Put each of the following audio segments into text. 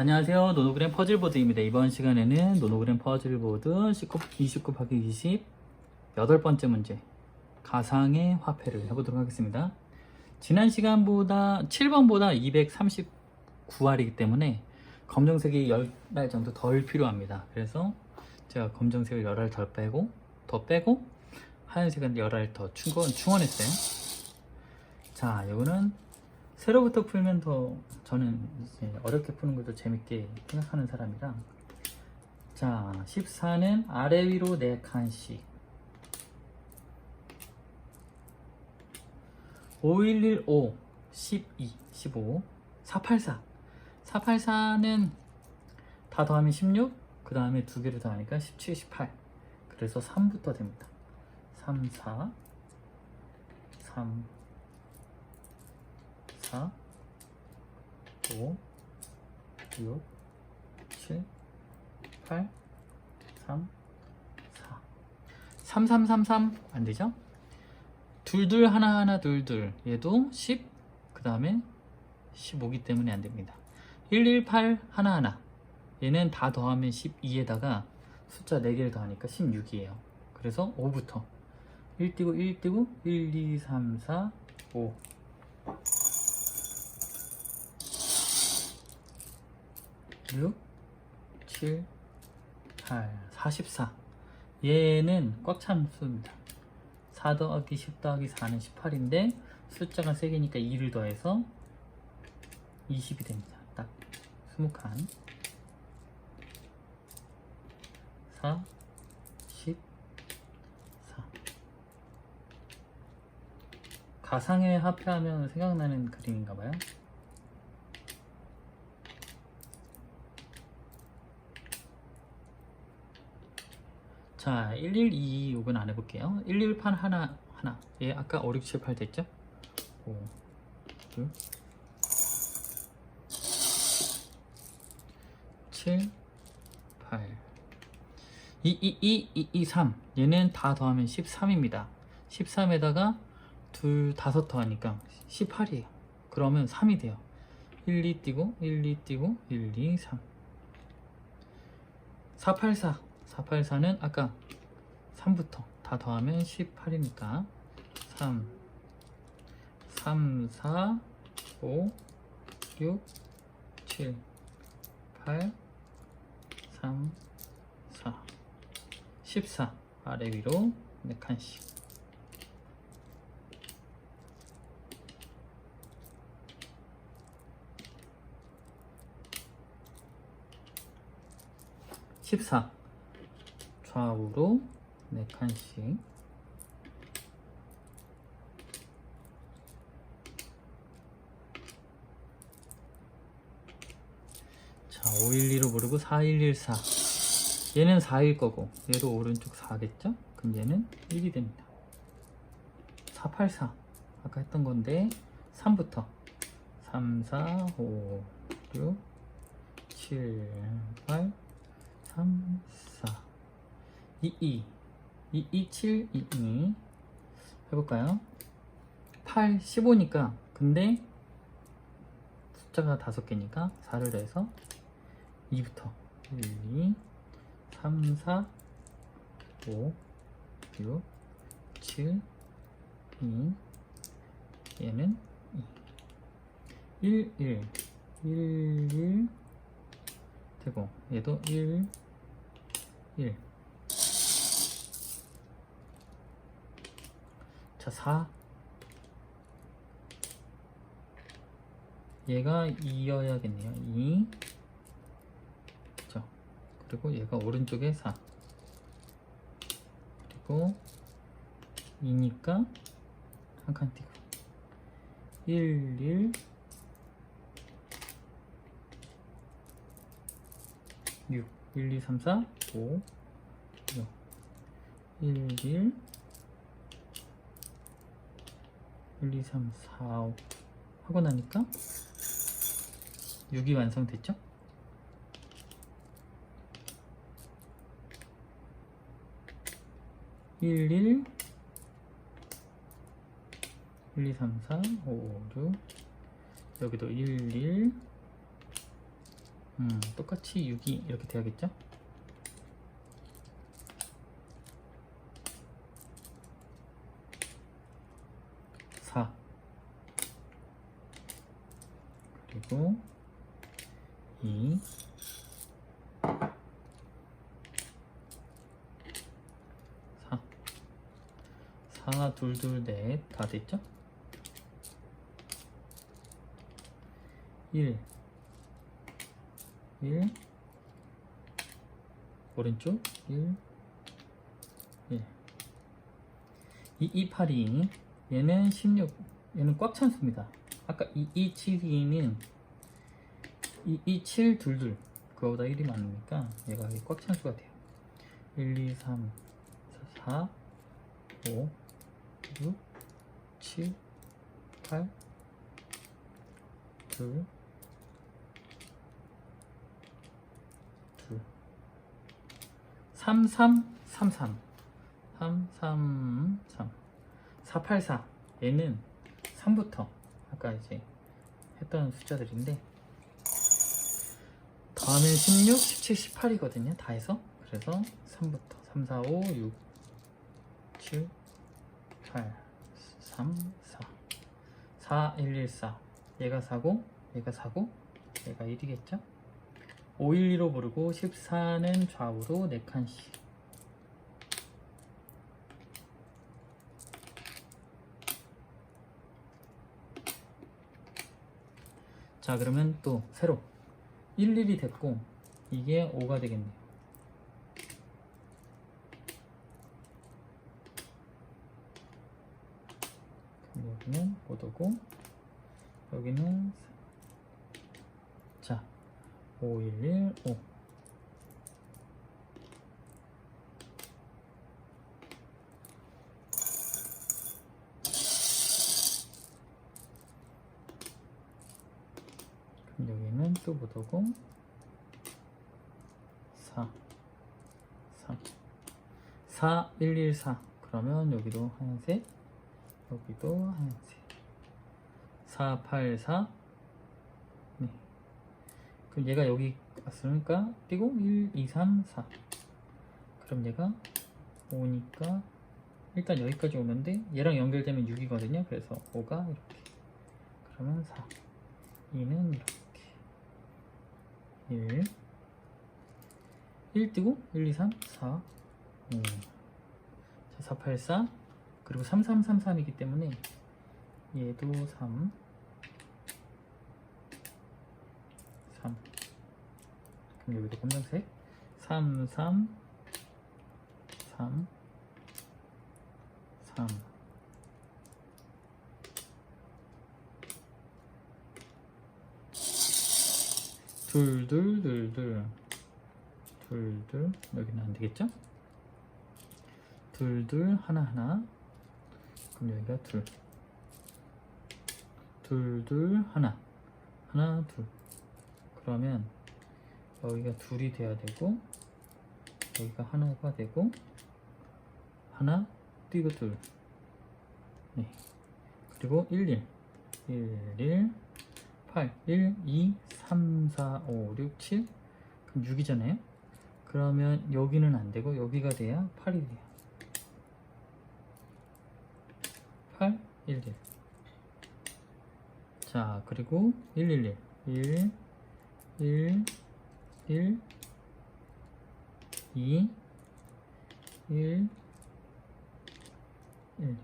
안녕하세요. 노노그램 퍼즐보드입니다. 이번 시간에는 노노그램 퍼즐보드 19, 20 곱하기 20 여덟 번째 문제 가상의 화폐를 해보도록 하겠습니다. 지난 시간보다 7번보다 239알이기 때문에 검정색이 10알 정도 덜 필요합니다. 그래서 제가 검정색을 10알 덜 빼고 더 빼고 하얀색은 10알 더 충원, 충원했어요. 자, 이거는 새로부터 풀면 더 저는 이제 어렵게 푸는 것도 재밌게 생각하는 사람이라. 자 14는 아래 위로 4칸씩. 5115 12 15 484 484는 다 더하면 16 그 다음에 두 개를 더하니까 17, 18 그래서 3부터 됩니다. 3, 4 3 4 5 6 7 8 3 4 3 3 3 3 안 되죠? 둘둘 하나 하나 둘둘. 얘도 10 그 다음에 15기 때문에 안 됩니다. 118 하나 하나. 얘는 다 더하면 12에다가 숫자 4개를 더하니까 16이에요. 그래서 5부터. 1 띄고 1 띄고 1 2 3 4 5 6, 7, 8, 44. 얘는 꽉 찬 수입니다. 4 더하기 10 더하기 4는 18인데 숫자가 3개니까 2를 더해서 20이 됩니다. 딱 20칸. 4, 10, 4. 가상의 화폐하면 생각나는 그림인가봐요. 자, 112 요건 안 해볼게요. 118 하나, 하나. 얘 아까 5, 6, 7, 8 됐죠? 5, 2, 7, 8. 2, 2, 2, 2, 2, 3. 얘는 다 더하면 13입니다. 13에다가 둘, 다섯 더하니까 18이에요. 그러면 3이 돼요. 1, 2 띄고, 1, 2 띄고, 1, 2, 3. 484. 484는 아까 3부터 다 더하면 18이니까 3 3 4 5 6 7 8 3 4 14 아래 위로 4칸씩. 십사 좌우로 4칸씩 자 512로 모르고 4114 얘는 4일 거고 얘도 오른쪽 4겠죠? 그럼 얘는 1이 됩니다. 484 아까 했던 건데 3부터. 3, 4, 5, 6, 7, 8, 3, 4 22 227 22 해볼까요? 8 15니까 근데 숫자가 다섯 개니까 4를 해서 2부터. 1 2 3 4 5 6 7 2 얘는 2 1 1 1 1 되고 얘도 1 1 자, 4. 얘가 2여야겠네요. 2. 그죠? 그리고 얘가 오른쪽에 4. 그리고 2니까 한 칸 띄고. 1, 1. 6. 1, 2, 3, 4, 5, 6. 1, 1. 1, 2, 3, 4, 5 하고 나니까 6이 완성됐죠? 일, 일, 1, 2, 3, 4, 5, 6 여기도 1, 1 음, 똑같이 6이 이렇게 돼야겠죠? 그리고 2 4 4, 2, 2, 4다 됐죠? 1 1 오른쪽 1 1 2 2 8 2 얘는 16 얘는 꽉 찬 수입니다. 아까 2 2 7 2는 22722 그거보다 1이 많으니까 얘가 꽉 찬 수가 돼요. 1, 2, 3, 4, 5, 6, 7, 8, 2, 2 3, 3, 3, 3 3, 3, 3 4, 8, 4 얘는 3부터 아까 이제 했던 숫자들인데 다음에 16, 17, 18이거든요. 다 해서. 그래서 3부터. 3, 4, 5, 6 7 8 3, 4 4, 1, 1, 4 얘가 4고 얘가 4고 얘가 1이겠죠? 5, 1, 2로 부르고 14는 좌우로 4칸씩. 자 그러면 또 새로 1, 1이 됐고 이게 5가 되겠네요. 여기는 5도고 여기는 자 5, 1, 1, 5 그럼 여기는 또 못오고. 4 3 4 1 1 4 그러면 여기도 하얀색 여기도 하얀색. 4 8 4 네. 그럼 얘가 여기 왔으니까 띄고 1 2 3 4 그럼 얘가 5니까 일단 여기까지 오는데 얘랑 연결되면 6이거든요. 그래서 5가 이렇게. 그러면 4 2는 이렇게 1 1 뜨고 1 2 3 4 5 자, 4 8 4 그리고 3 3 3 3이기 때문에 얘도 3 3 그럼 여기도 검정색. 3 3 3 3 둘, 둘, 둘, 둘. 둘, 둘. 여기는 안 되겠죠? 둘, 둘, 하나, 하나. 그럼 여기가 둘. 둘, 둘, 하나. 하나, 둘. 그러면 여기가 둘이 돼야 되고, 여기가 하나가 되고, 하나, 띄고 둘. 네. 그리고 1, 1. 1, 1. 8, 1, 2, 3, 4, 5, 6, 7 그럼 6이잖아요 그러면 여기는 안 되고 여기가 돼야 8이 돼요. 8, 1, 1 자, 그리고 1, 1, 1 1, 1, 1 2 1 1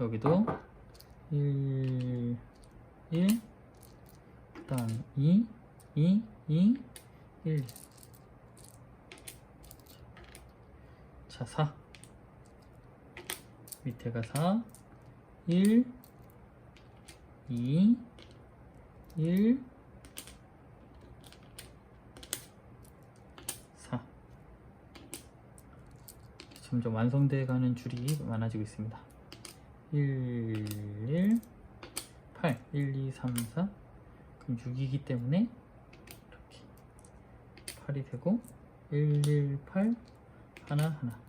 여기도 1, 1, 그 다음 2, 2, 2, 1. 자, 4. 밑에가 4, 1, 2, 1, 4. 점점 완성돼 가는 줄이 많아지고 있습니다. 1, 1, 8, 1, 2, 3, 4 그럼 6이기 때문에 이렇게 8이 되고 1, 1, 8 하나 하나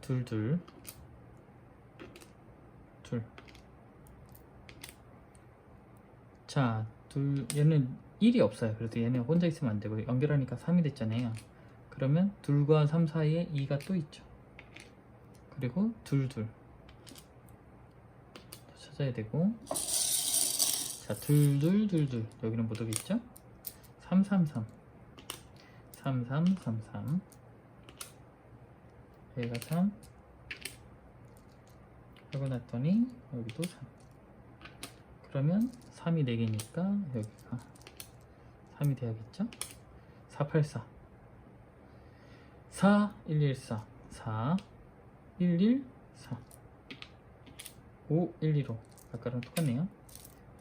둘, 둘, 둘 자, 둘, 얘는 1이 없어요. 그래도 얘네 혼자 있으면 안 되고 연결하니까 3이 됐잖아요. 그러면 둘과 3 사이에 2가 또 있죠. 그리고 둘, 둘. 찾아야 되고. 자, 둘, 둘, 둘, 둘. 여기는 못 오겠죠? 3, 3, 3. 3, 3, 3, 3. 얘가 3. 하고 났더니 여기도 3. 그러면 3이 4개니까 여기가 3이 돼야겠죠? 484 4 114 4 114 5 115 아까랑 똑같네요.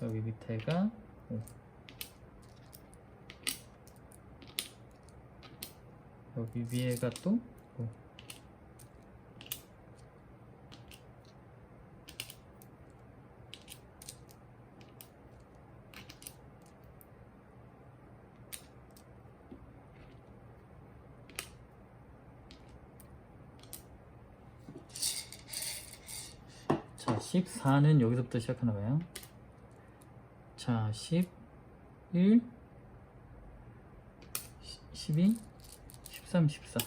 여기 밑에가 5 여기 위에가 또 5. 자, 14는 여기서부터 시작하나 봐요. 자, 11, 12, 13, 14.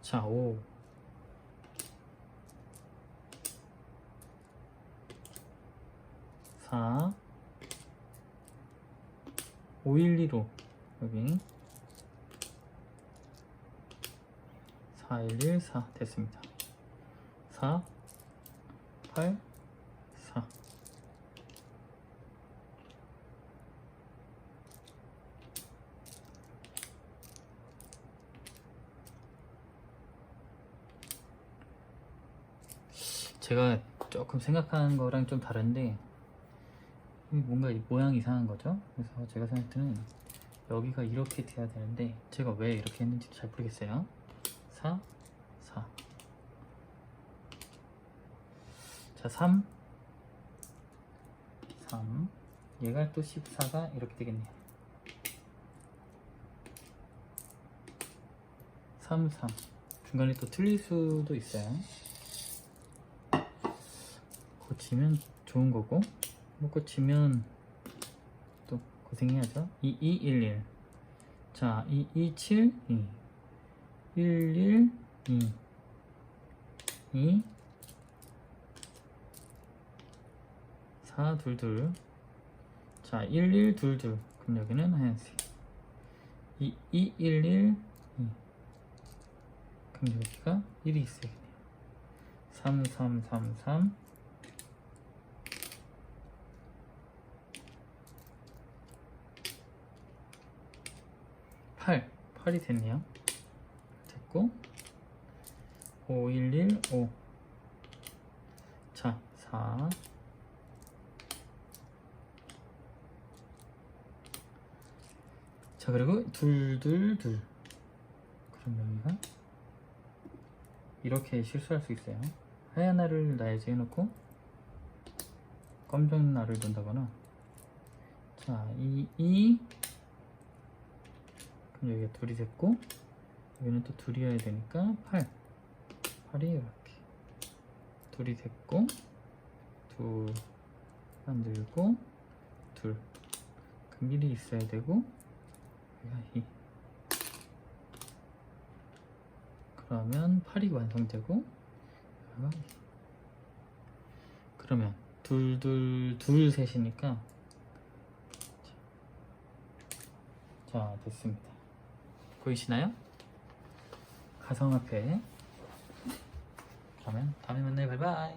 자, 5. 사, 5, 1, 2로 여기 4, 1, 1, 4 됐습니다. 4, 8, 4 제가 조금 생각하는 거랑 좀 다른데 이 뭔가 이 모양이 이상한 거죠. 그래서 제가 생각할 때는 여기가 이렇게 돼야 되는데 제가 왜 이렇게 했는지 잘 모르겠어요. 4, 4. 자, 3, 3. 얘가 또 14가 이렇게 되겠네요. 3, 3. 중간에 또 틀릴 수도 있어요. 고치면 좋은 거고, 못 고치면 또 고생해야죠. 2, 2, 1, 1. 자, 2, 2, 7, 2. 1, 1, 2, 2, 4, 2, 2. 자, 1, 1, 2, 2. 그럼 여기는 하얀색. 2, 2, 1, 1, 2. 그럼 여기가 1이 있어야겠네요. 3, 3, 3, 3. 8. 8이 됐네요. 됐고 5, 1, 1, 5 자, 4 자, 그리고 둘, 둘, 둘. 그럼 여기가 이렇게 실수할 수 있어요. 하얀 알을 나야지 해놓고 검정 알을 놓는다거나. 자, 2, 2 그럼 여기가 둘이 됐고 여기는 또 둘이어야 되니까 8 8이 이렇게. 둘이 됐고 둘 만들고 둘. 그럼 1이 있어야 되고 여기가 2 그러면 8이 완성되고 여기가 2. 그러면 둘 둘 둘 셋이니까. 자 됐습니다. 보이시나요? 가상화폐. 그러면 다음에 만나요. 바이바이